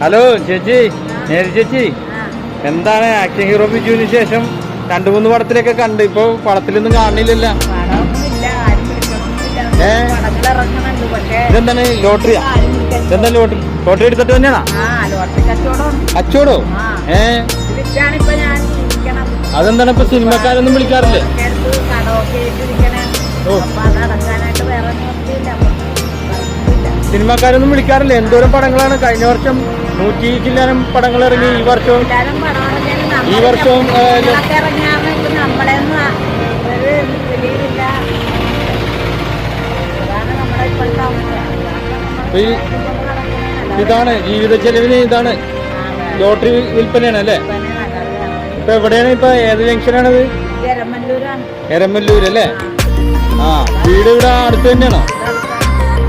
Hello ചേച്ചി. നേരി ചേച്ചി. എന്താണ് ആക്ഷൻ ഹീറോ ബിജുവിന് ശേഷം? രണ്ടു മൂന്ന് പടത്തിലൊക്കെ കണ്ട്. ഇപ്പൊ പടത്തിലൊന്നും കാണില്ലല്ല ഇതെന്താണ് ലോട്ടറിയാ? എന്താ ലോട്ടറി? ലോട്ടറി എടുത്തിട്ട് തന്നെയാണോ? ആ. ഏ. അതെന്താണ് ഇപ്പൊ സിനിമക്കാരൊന്നും വിളിക്കാറില്ലേ. ഓ. സിനിമക്കാരൊന്നും വിളിക്കാറില്ല? എന്തോരം പടങ്ങളാണ് കഴിഞ്ഞ വർഷം നൂറ്റി ചില്ലാനം പടങ്ങൾ ഇറങ്ങി ഈ വർഷവും ഈ വർഷവും, ഇതാണ് ജീവിത ചെലവിന് ഇതാണ് ലോട്ടറി വിൽപ്പനയാണ് അല്ലേ? ഇപ്പൊ എവിടെയാണ് ഇപ്പൊ ഏത് ജംഗ്ഷനാണത്? എരമല്ലൂർ അല്ലേ? ആ വീട് ഇവിടെ അടുത്ത് തന്നെയാണോ?